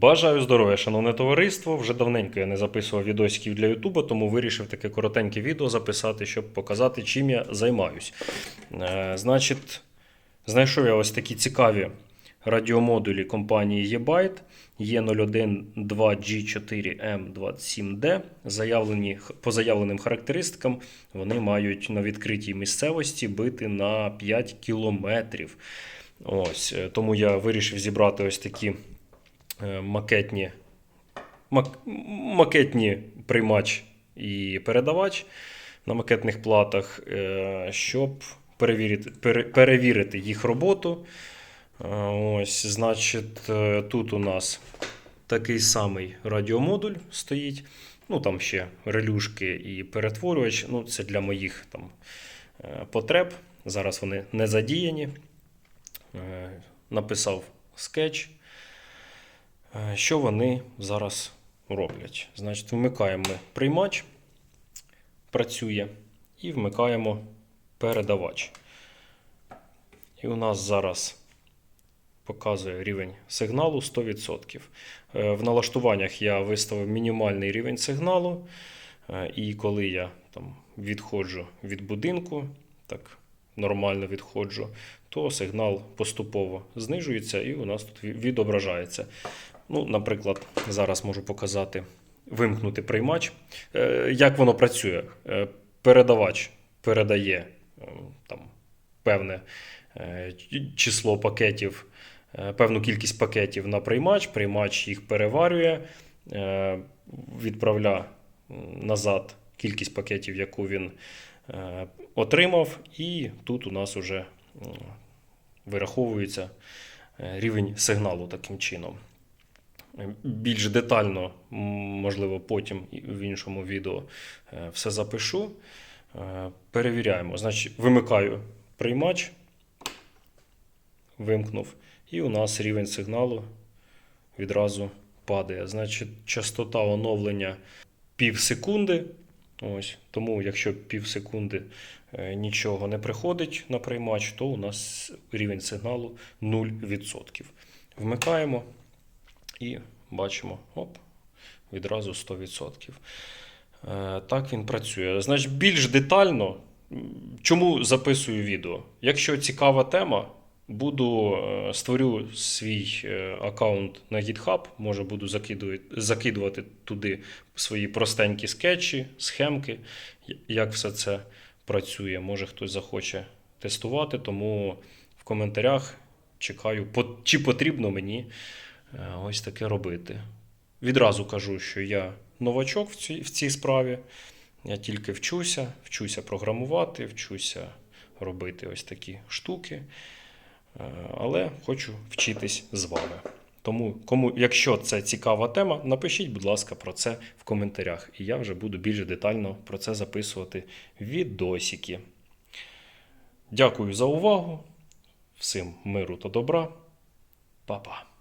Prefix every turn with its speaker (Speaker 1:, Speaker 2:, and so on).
Speaker 1: Бажаю здоров'я, шановне товариство. Вже давненько я не записував відосиків для Ютуба, тому вирішив таке коротеньке відео записати, щоб показати, чим я займаюсь. Е, значить, знайшов я ось такі цікаві радіомодулі компанії eByte E012G4M27D. Заявлені, по заявленим характеристикам вони мають на відкритій місцевості бити на 5 кілометрів. Ось, е, тому я вирішив зібрати ось такі макетні, мак, макетні приймач і передавач на макетних платах, е, щоб перевірити, пере- перевірити їх роботу. Е, Ось, значить, е, тут у нас такий самий радіомодуль стоїть. Ну, там ще релюшки і перетворювач. Ну, це для моїх там е, потреб. Зараз вони не задіяні. Е, Написав скетч. Е, Що вони зараз роблять? Значить, вмикаємо ми приймач, працює, і вмикаємо передавач. І у нас зараз показує рівень сигналу 100%. Е, В налаштуваннях я виставив мінімальний рівень сигналу. е, І коли я там відходжу від будинку, так нормально відходжу, то сигнал поступово знижується і у нас тут відображається. Ну, наприклад, зараз можу показати вимкнути приймач. Е, Як воно працює? Е, Передавач передає е, там, певне число пакетів, певну кількість пакетів на приймач, приймач їх переварює, відправляє назад кількість пакетів, яку він отримав, і тут у нас вже вираховується е, рівень сигналу таким чином. Е, Більш детально, можливо, потім в іншому відео е, все запишу. Е, Перевіряємо. Значить, вимикаю приймач, вимкнув, і у нас рівень сигналу відразу падає. Значить, частота оновлення пів секунди. Ось, тому, якщо пів секунди е, нічого не приходить на приймач, то у нас рівень сигналу 0%. Вмикаємо і бачимо, оп, відразу 100%. Е, Так він працює. Значить, більш детально, чому записую відео? Якщо цікава тема, буду е, створю свій е, аккаунт на GitHub, може буду закидувати, туди свої простенькі скетчі, схемки, як все це працює. Може хтось захоче тестувати, тому в коментарях чекаю, чи потрібно мені е, ось таке робити. Відразу кажу, що я новачок в цій, в цій справі. Я тільки вчуся, вчуся програмувати, вчуся робити ось такі штуки. Е, Але хочу вчитись з вами. Тому, кому, якщо це цікава тема, напишіть, будь ласка, про це в коментарях. І я вже буду більш детально про це записувати відосики. Дякую за увагу. Всім миру та добра. Па-па.